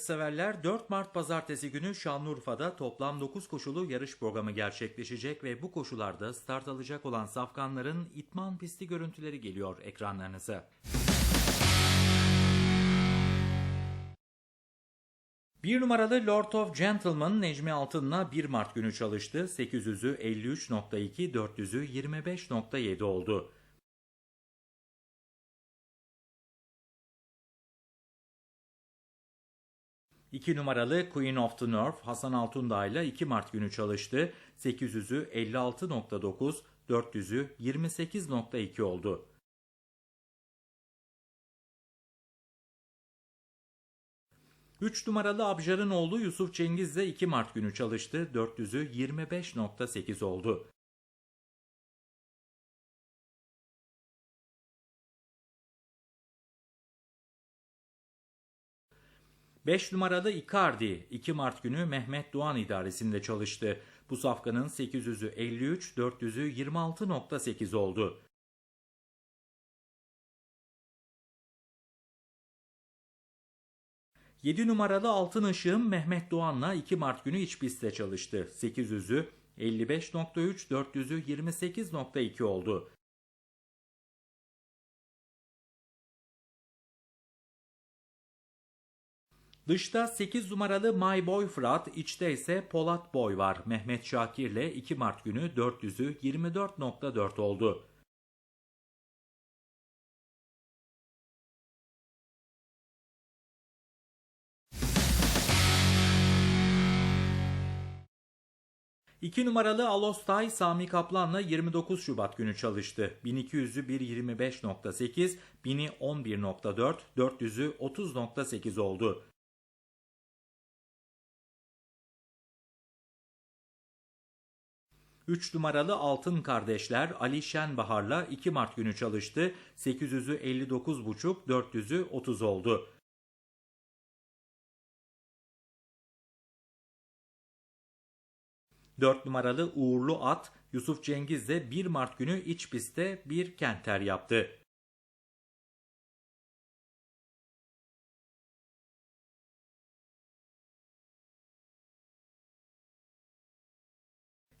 yarışseverler 4 Mart pazartesi günü Şanlıurfa'da toplam 9 koşulu yarış programı gerçekleşecek ve bu koşularda start alacak olan safkanların itman pisti görüntüleri geliyor ekranlarınıza. Bir numaralı Lord of Gentleman Necmi Altın'la 1 Mart günü çalıştı. 800'ü 53.2, 400'ü 25.7 oldu. İki numaralı Queen of the North Hasan Altundağ ile 2 Mart günü çalıştı. 800'ü 56.9, 400'ü 28.2 oldu. Üç numaralı Abjar'ın oğlu Yusuf Cengiz de 2 Mart günü çalıştı. 400'ü 25.8 oldu. 5 numaralı Icardi 2 Mart günü Mehmet Doğan idaresinde çalıştı. Bu safkanın 800'ü 53, 400'ü 26.8 oldu. Yedi numaralı Altın Işığım Mehmet Doğan'la 2 Mart günü iç pistte çalıştı. 800'ü 55.3, 400'ü 28.2 oldu. 'Dışta 8 numaralı My Boy Fırat, içte ise Polat Boy var. Mehmet Şakir ile 2 Mart günü 400'ü 24.4 oldu. İki numaralı Alostay Sami Kaplan'la 29 Şubat günü çalıştı. 1200'ü 1.25.8, 1000'i 11.4, 400'ü 30.8 oldu. 3 numaralı Altın Kardeşler Ali Şenbahar'la 2 Mart günü çalıştı. 800'ü 59,5, 400'ü 30 oldu. Dört numaralı Uğurlu At Yusuf Cengiz de 1 Mart günü iç pistte bir kenter yaptı.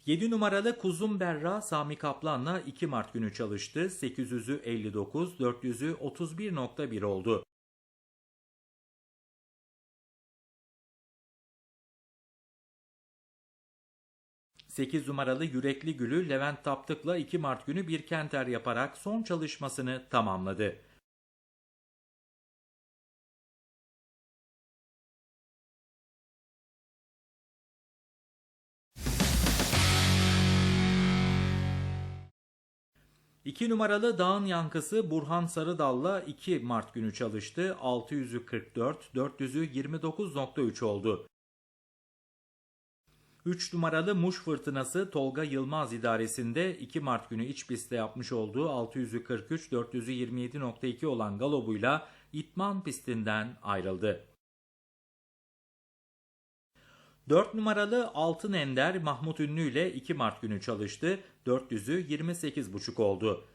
7 numaralı Kuzum Berra Sami Kaplan'la 2 Mart günü çalıştı. 800'ü 59, 400'ü 31.1 oldu. Sekiz numaralı Yürekli Gülü Levent Taptık'la 2 Mart günü bir kenter yaparak son çalışmasını tamamladı. 2 numaralı Dağın Yankısı Burhan Sarıdal'la 2 Mart günü çalıştı. 600'ü 44, 400'ü 29.3 oldu. 3 numaralı Muş Fırtınası Tolga Yılmaz idaresinde 2 Mart günü iç pistte yapmış olduğu 600'ü 43, 400'ü 27.2 olan galobuyla İtman pistinden ayrıldı. 4 numaralı Altın Ender Mahmut Ünlü ile 2 Mart günü çalıştı. 400'ü 28,5 oldu.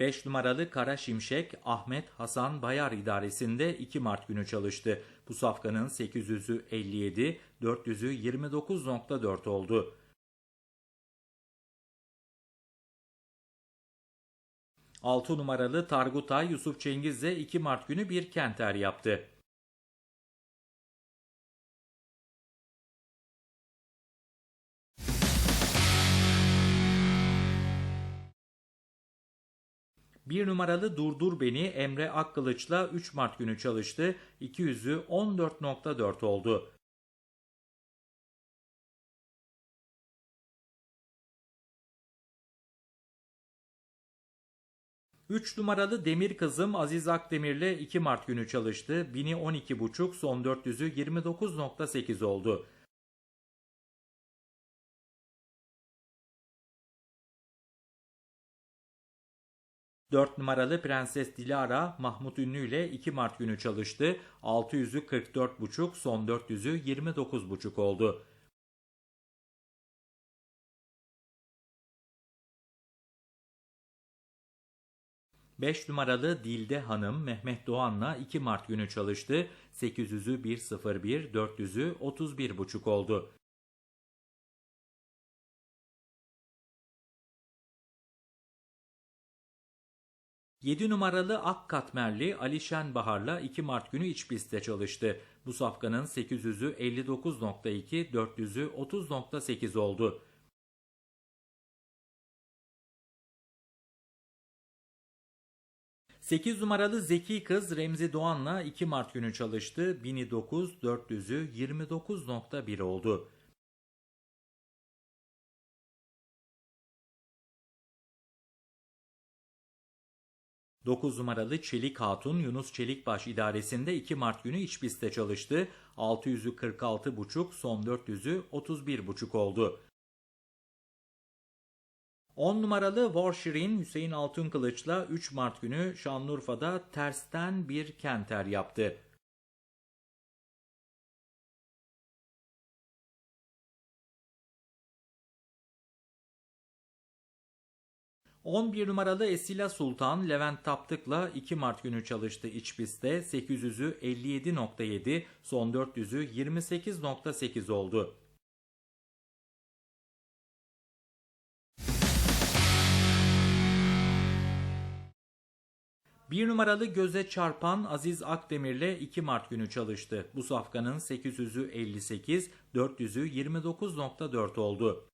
5 numaralı Kara Şimşek Ahmet Hasan Bayar idaresinde 2 Mart günü çalıştı. Bu safkanın 800'ü 57, 400'ü 29.4 oldu. Altı numaralı Targutay Yusuf Cengiz'le 2 Mart günü bir kenter yaptı. Bir numaralı Durdur Beni Emre Akkılıç'la 3 Mart günü çalıştı. 200'ü 14.4 oldu. Üç numaralı Demir Kızım Aziz Akdemir'le 2 Mart günü çalıştı. 1000'i 12.5 son 400'ü 29.8 oldu. 4 numaralı Prenses Dilara Mahmut Ünlü ile 2 Mart günü çalıştı. 600'ü 44,5 son 400'ü 29,5 oldu. 5 numaralı Dilde Hanım Mehmet Doğan'la 2 Mart günü çalıştı. 800'ü 101, 400'ü 31,5 oldu. Yedi numaralı Ak Katmerli Ali Şenbahar'la 2 Mart günü iç pistte çalıştı. Bu safkanın 800'ü 59.2, 400'ü 30.8 oldu. Sekiz numaralı Zeki Kız Remzi Doğan'la 2 Mart günü çalıştı. 1009, 400'ü 29.1 oldu. Dokuz numaralı Çelik Hatun Yunus Çelikbaş idaresinde 2 Mart günü iç pistte çalıştı. 600'ü 46,5, son 400'ü 31,5 oldu. 10 numaralı Warshirin Hüseyin Altınkılıç'la 3 Mart günü Şanlıurfa'da tersten bir kenter yaptı. ...11 numaralı Esila Sultan Levent Taptık'la 2 Mart günü çalıştı iç pistte. 800'ü 57.7, son 400'ü 28.8 oldu. Bir numaralı göze çarpan Aziz Akdemir'le 2 Mart günü çalıştı. Bu safkanın 800'ü 58, 400'ü 29.4 oldu.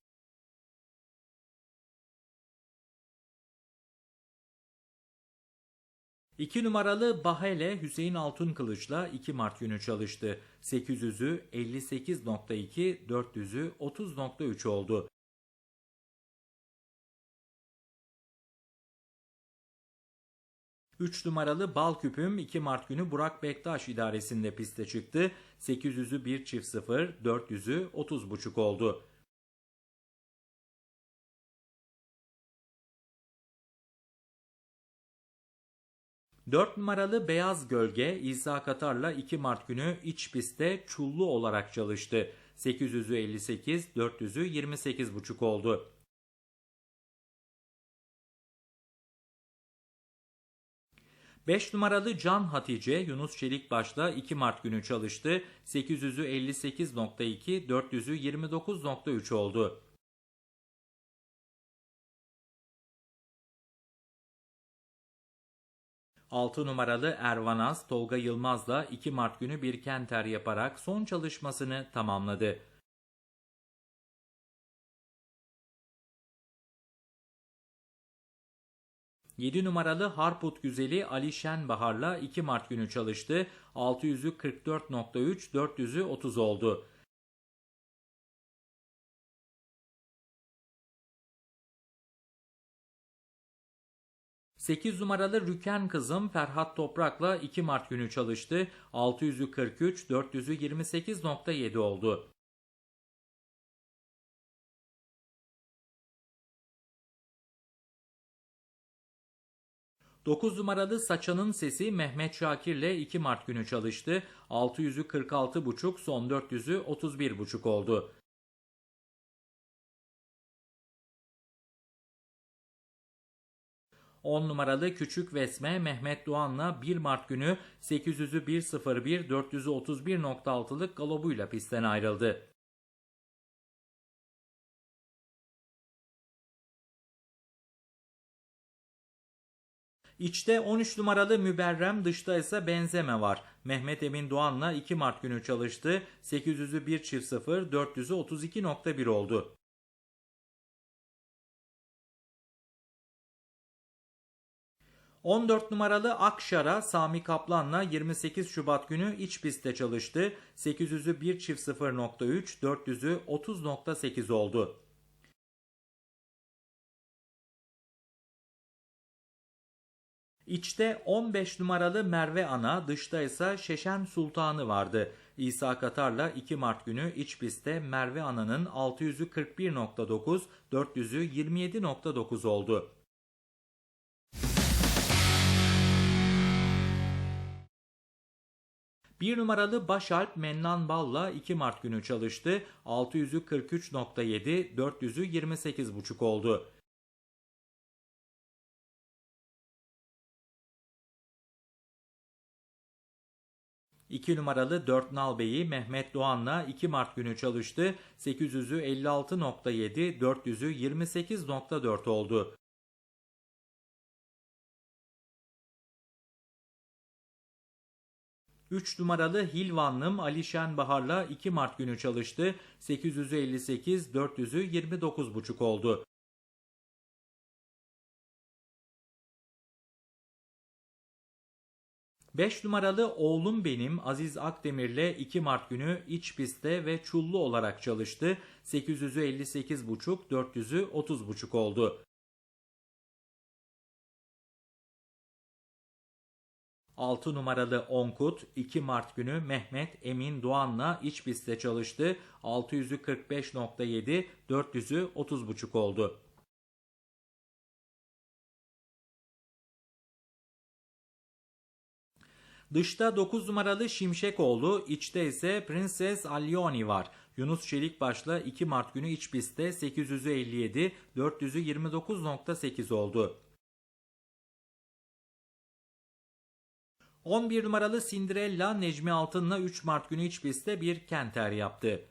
İki numaralı Bahele Hüseyin Altunkılıç'la 2 Mart günü çalıştı. 800'ü 58.2, 400'ü 30.3 oldu. 3 numaralı bal küpüm 2 Mart günü Burak Bektaş idaresinde piste çıktı. 800'ü 1 çift 0, 400'ü 30,5 oldu. Dört numaralı Beyaz Gölge İsa Katar'la 2 Mart günü iç pistte çullu olarak çalıştı. 800'ü 58, 400'ü 28,5 oldu. 5 numaralı Can Hatice Yunus Çelikbaş'la 2 Mart günü çalıştı. 800'ü 58.2, 400'ü 29.3 oldu. Altı numaralı Ervanaz Tolga Yılmaz'la 2 Mart günü bir kenter yaparak son çalışmasını tamamladı. 7 numaralı Harput güzeli Ali Şenbahar'la 2 Mart günü çalıştı. 600'ü 44.3, 400'ü 30 oldu. Sekiz numaralı Rüken kızım Ferhat Toprak'la 2 Mart günü çalıştı. 600'ü 43, 400'ü 28.7 oldu. 9 numaralı Saçanın Sesi Mehmet Şakir'le 2 Mart günü çalıştı. 600'ü 46,5 son 400'ü 31,5 oldu. On numaralı Küçük Vesme Mehmet Doğan'la 1 Mart günü 800'ü 1.01 400'ü 31.6'lık galobuyla pistten ayrıldı. 'İçte 13 numaralı Müberrem, dışta ise Benzeme var. Mehmet Emin Doğan'la 2 Mart günü çalıştı. 800'ü 1 çift 0, 400'ü 32.1 oldu. ...14 numaralı Akşar'a Sami Kaplan'la 28 Şubat günü iç pistte çalıştı. 800'ü 1 çift 0.3, 400'ü 30.8 oldu. İçte 15 numaralı Merve Ana, dışta ise Şeşen Sultanı vardı. İsa Katar'la 2 Mart günü iç pistte Merve Ana'nın 600'ü 41.9, 400'ü 27.9 oldu. 1 numaralı Başalp Mennan Balla 2 Mart günü çalıştı. 600'ü 43.7, 400'ü 28.5 oldu. İki numaralı Dört Nal Bey'i Mehmet Doğan'la 2 Mart günü çalıştı. 800'ü 56.7, 400'ü 28.4 oldu. Üç numaralı Hilvanlım Alişen Bahar'la 2 Mart günü çalıştı. 800'ü 58, 400'ü 29.5 oldu. 5 numaralı Oğlum Benim Aziz Akdemir'le 2 Mart günü iç pistte ve çullu olarak çalıştı. 800'ü 58.5, 400'ü 30.5 oldu. 6 numaralı Onkut 2 Mart günü Mehmet Emin Doğan'la iç pistte çalıştı. 600'ü 45.7, 400'ü 30.5 oldu. Dışta 9 numaralı Şimşekoğlu, içte ise Princess Alyoni var. Yunus Çelikbaş'la 2 Mart günü iç pistte 800'ü 57, 400'ü 29.8 oldu. 11 numaralı Cinderella Necmi Altın'la 3 Mart günü iç pistte bir kenter yaptı.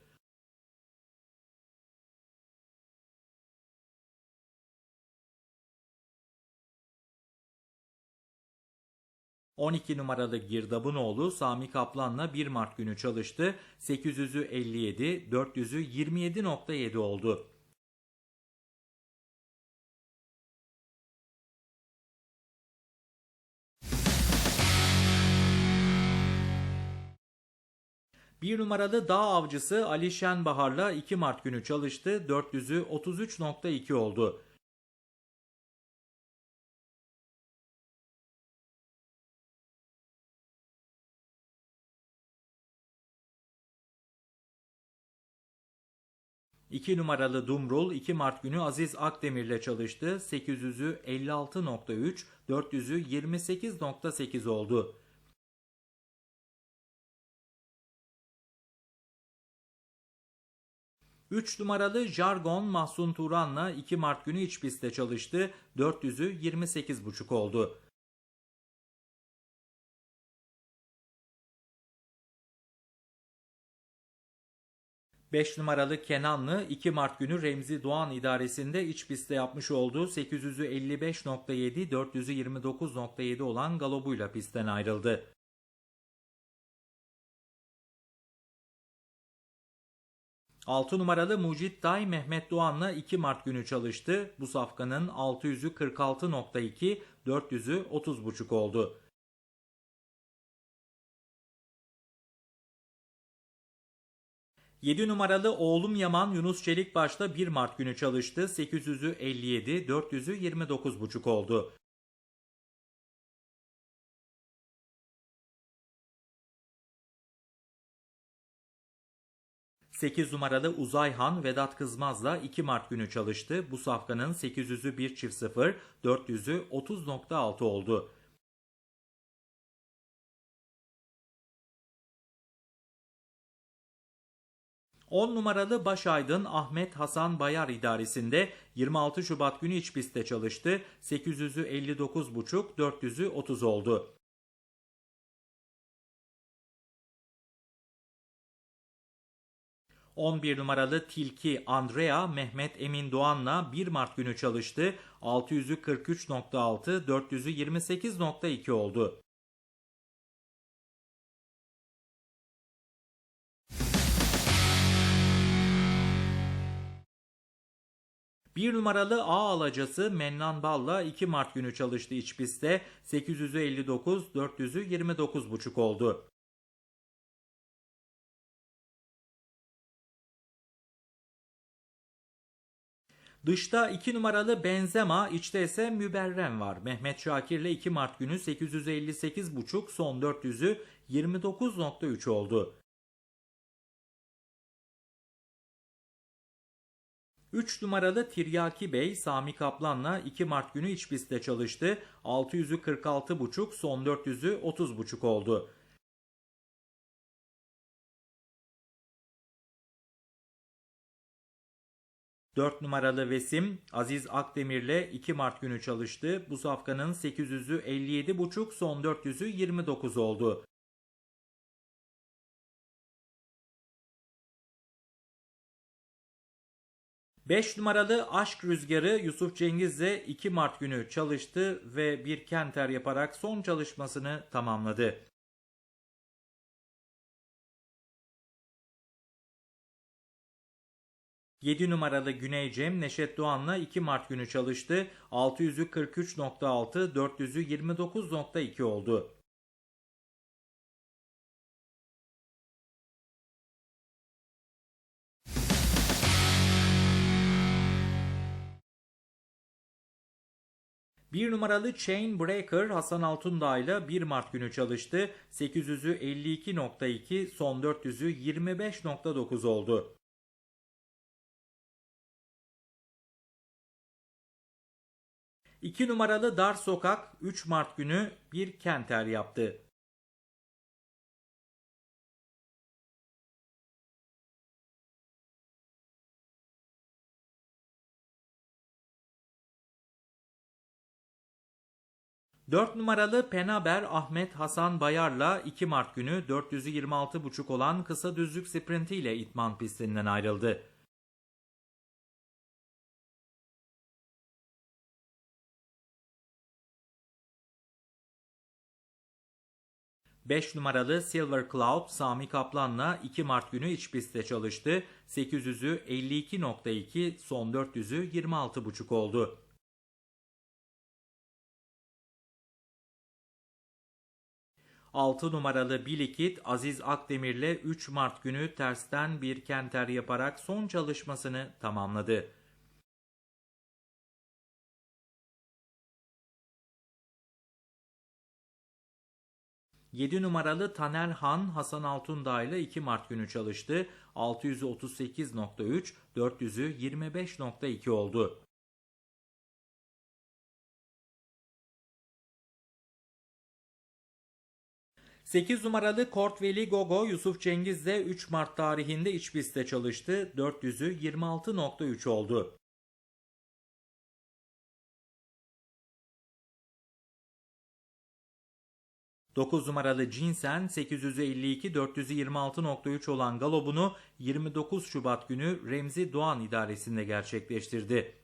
12 numaralı Girdabınoğlu Sami Kaplan'la 1 Mart günü çalıştı. 800'ü 57, 400'ü 27.7 oldu. Bir numaralı dağ avcısı Ali Şenbahar'la 2 Mart günü çalıştı. 400'ü 33.2 oldu. 2 numaralı Dumrul 2 Mart günü Aziz Akdemir'le çalıştı. 800'ü 56.3, 400'ü 28.8 oldu. Üç numaralı Jargon Mahsun Turan'la 2 Mart günü iç pistte çalıştı. 400'ü 28.5 oldu. 5 numaralı Kenanlı 2 Mart günü Remzi Doğan idaresinde iç pistte yapmış olduğu 800'ü 55.7, 400'ü 29.7 olan galobuyla pistten ayrıldı. Altı numaralı Mucit Day Mehmet Doğan'la 2 Mart günü çalıştı. Bu safkanın 600'ü 46.2, 400'ü 30.5 oldu. 7 numaralı oğlum Yaman Yunus Çelikbaş'ta 1 Mart günü çalıştı. 800'ü 57, 400'ü 29,5 oldu. Sekiz numaralı Uzayhan Vedat Kızmaz'la 2 Mart günü çalıştı. Bu safkanın 800'ü 1 çift 0, 400'ü 30.6 oldu. 10 numaralı Başaydın Ahmet Hasan Bayar idaresinde 26 Şubat günü iç pistte çalıştı. 800'ü 59,5, 400'ü 30 oldu. ...11 numaralı Tilki Andrea Mehmet Emin Doğan'la 1 Mart günü çalıştı. 600'ü 43.6, 400'ü 28.2 oldu. Bir numaralı A alacası Mennan Balla 2 Mart günü çalıştı iç pistte. 859, 400'ü 29,5 oldu. Dışta 2 numaralı Benzema, içte ise Müberrem var. Mehmet Şakir ile 2 Mart günü 858,5 son 400'ü 29.3 oldu. 3 numaralı Tiryaki Bey Sami Kaplan'la 2 Mart günü iç pistte çalıştı. 600'ü 46,5 son 400'ü 30,5 oldu. 4 numaralı Vesim Aziz Akdemir'le 2 Mart günü çalıştı. Bu safkanın 800'ü 57,5 son 400'ü 29 oldu. Beş numaralı Aşk Rüzgarı Yusuf Cengiz'le 2 Mart günü çalıştı ve bir kenter yaparak son çalışmasını tamamladı. Yedi numaralı Güney Cem Neşet Doğan'la 2 Mart günü çalıştı. 600'ü 43.6, 400'ü 29.2 oldu. Bir numaralı Chain Breaker Hasan Altundağ ile 1 Mart günü çalıştı. 800'ü 52.2, son 400'ü 25.9 oldu. İki numaralı Dar Sokak 3 Mart günü bir kenter yaptı. Dört numaralı Penaber Ahmet Hasan Bayar'la 2 Mart günü 426.5 olan kısa düzlük sprintiyle itman pistinden ayrıldı. 5 numaralı Silver Cloud Sami Kaplan'la 2 Mart günü iç pistte çalıştı. 800'ü 52.2, son 400'ü 26.5 oldu. Altı numaralı Bilikit Aziz Akdemir'le 3 Mart günü tersten bir kenter yaparak son çalışmasını tamamladı. 7 numaralı Taner Han Hasan Altundağ ile 2 Mart günü çalıştı. 638.3, 400'ü 25.2 oldu. Sekiz numaralı Kortveli Gogo Yusuf Cengiz de 3 Mart tarihinde iç pistte çalıştı. 400'ü 26.3 oldu. 9 numaralı Cinsen 852 426.3 olan galobunu 29 Şubat günü Remzi Doğan idaresinde gerçekleştirdi.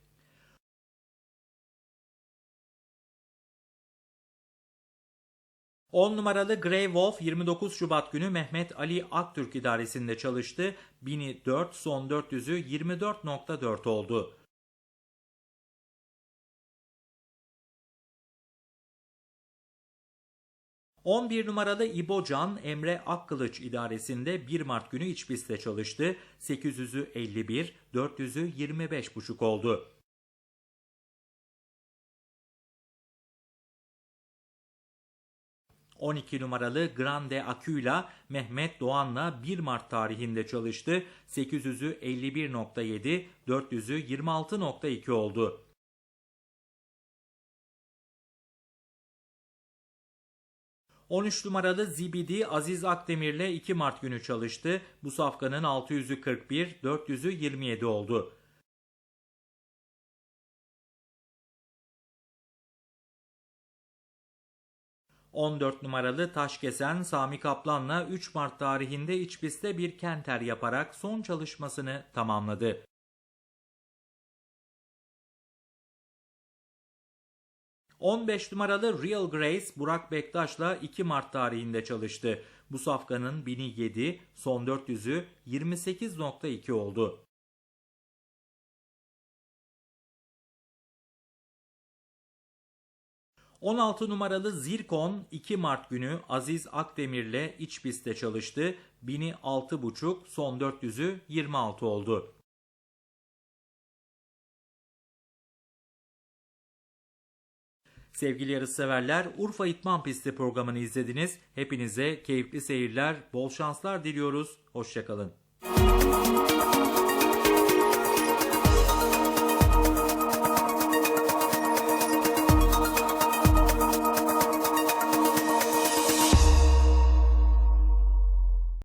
On numaralı Grey Wolf 29 Şubat günü Mehmet Ali Aktürk idaresinde çalıştı. 1004 son 400'ü 24.4 oldu. 11 numaralı İbocan Emre Akkılıç idaresinde 1 Mart günü iç pistte çalıştı. 800'ü 51, 400'ü 25,5 oldu. ...12 numaralı Grande Akü'la Mehmet Doğan'la 1 Mart tarihinde çalıştı. 800'ü 51.7, 400'ü 26.2 oldu. 13 numaralı Zibidi Aziz Akdemir'le 2 Mart günü çalıştı. Bu safkanın 600'ü 41, 400'ü 27 oldu. ...14 numaralı Taşkesen Sami Kaplan'la 3 Mart tarihinde iç bir kenter yaparak son çalışmasını tamamladı. 15 numaralı Real Grace Burak Bektaş'la 2 Mart tarihinde çalıştı. Bu safkanın 1007, son 400'ü 28.2 oldu. ...16 numaralı Zirkon 2 Mart günü Aziz Akdemir'le iç pistte çalıştı. 1000'i 6.5, son 400'ü 26 oldu. Sevgili yarışseverler Urfa İtman Pisti programını izlediniz. Hepinize keyifli seyirler, bol şanslar diliyoruz. Hoşçakalın.